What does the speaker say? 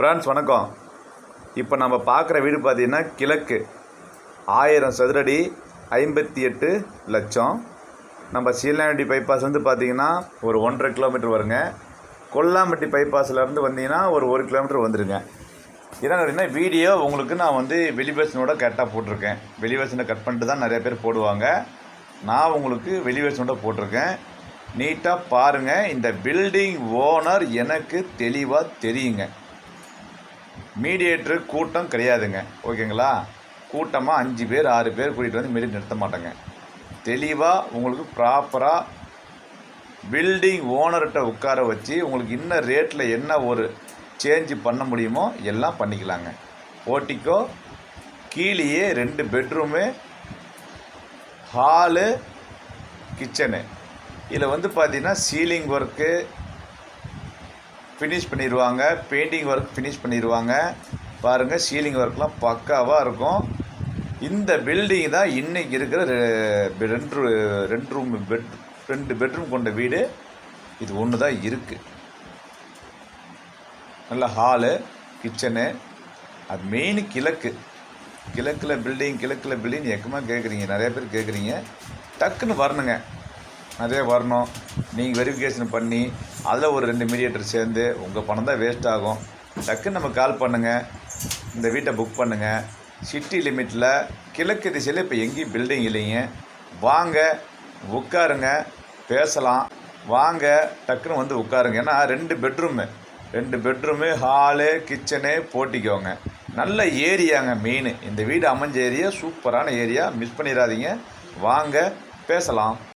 Friends வணக்கம். இப்போ நம்ம பார்க்குற வீடு பார்த்தீங்கன்னா கிழக்கு. ஆயிரம் சதுரடி ஐம்பத்தி எட்டு லட்சம். நம்ம சீலாண்டி பைபாஸ் வந்து பார்த்தீங்கன்னா ஒரு ஒன்றரை கிலோமீட்டர் வருங்க. கொல்லாம்பட்டி பைபாஸ்லேருந்து வந்தீங்கன்னா ஒரு ஒரு கிலோமீட்டர் வந்துடுங்க என்ன அப்படின்னா வீடியோ உங்களுக்கு நான் வந்து வெளிவேஷனோட கரெக்டாக போட்டிருக்கேன். வெளிவேஷனை கட் பண்ணிட்டு தான் நிறைய பேர் போடுவாங்க. நான் உங்களுக்கு வெளிவேஷனோட போட்டிருக்கேன். நீட்டாக பாருங்கள் இந்த பில்டிங் ஓனர் எனக்கு தெளிவாக தெரியுங்க. மீடியேட்டர் கூட்டம் கிடையாதுங்க. ஓகேங்களா? கூட்டமாக அஞ்சு பேர் ஆறு பேர் கூட்டிகிட்டு வந்து மீடியேட் நிறுத்த மாட்டேங்க. தெளிவாக உங்களுக்கு ப்ராப்பராக பில்டிங் ஓனர்கிட்ட உட்கார வச்சு உங்களுக்கு இன்னும் ரேட்டில் என்ன ஒரு சேஞ்சு பண்ண முடியுமோ எல்லாம் பண்ணிக்கலாங்க. ஓட்டிக்கோ கீழேயே ரெண்டு பெட்ரூமு ஹாலு கிச்சனு இதில் வந்து பார்த்திங்கன்னா சீலிங் ஒர்க்கு ஃபினிஷ் பண்ணிடுவாங்க பெயிண்டிங் ஒர்க் ஃபினிஷ் பண்ணிடுவாங்க பாருங்கள் சீலிங் ஒர்க்லாம் பக்காவாக இருக்கும். இந்த பில்டிங் தான் இன்றைக்கி இருக்கிற ரெ- ரெண்டு ரெண்டு ரூம் பெட் ரெண்டு பெட்ரூம் கொண்ட வீடு. இது ஒன்று தான் இருக்குது நல்ல ஹாலு கிச்சனு அது மெயின் கிழக்கு. கிழக்கில் பில்டிங் கிழக்கில் பில்டிங் எக்கமாக கேட்குறீங்க நிறைய பேர் கேட்குறீங்க டக்குன்னு வரணுங்க. நிறைய வரணும். நீங்கள் வெரிஃபிகேஷன் பண்ணி அதில் ஒரு ரெண்டு மீடியேட்டர் சேர்ந்து உங்கள் பணம் தான் வேஸ்ட் ஆகும். டக்குன்னு நம்ம கால் பண்ணுங்கள் இந்த வீட்டை புக் பண்ணுங்கள் சிட்டி லிமிட்டில் கிழக்கு திசையில் இப்போ எங்கேயும் பில்டிங் இல்லைங்க. வாங்க உட்காருங்க பேசலாம். வாங்க டக்குன்னு வந்து உட்காருங்க. ஏன்னா ரெண்டு பெட்ரூமு ரெண்டு பெட்ரூமு ஹாலு கிச்சனு போட்டிக்கோங்க. நல்ல ஏரியாங்க மெயின் இந்த வீடு அமைஞ்ச ஏரியா சூப்பரான ஏரியா மிஸ் பண்ணிடாதீங்க. வாங்க பேசலாம்.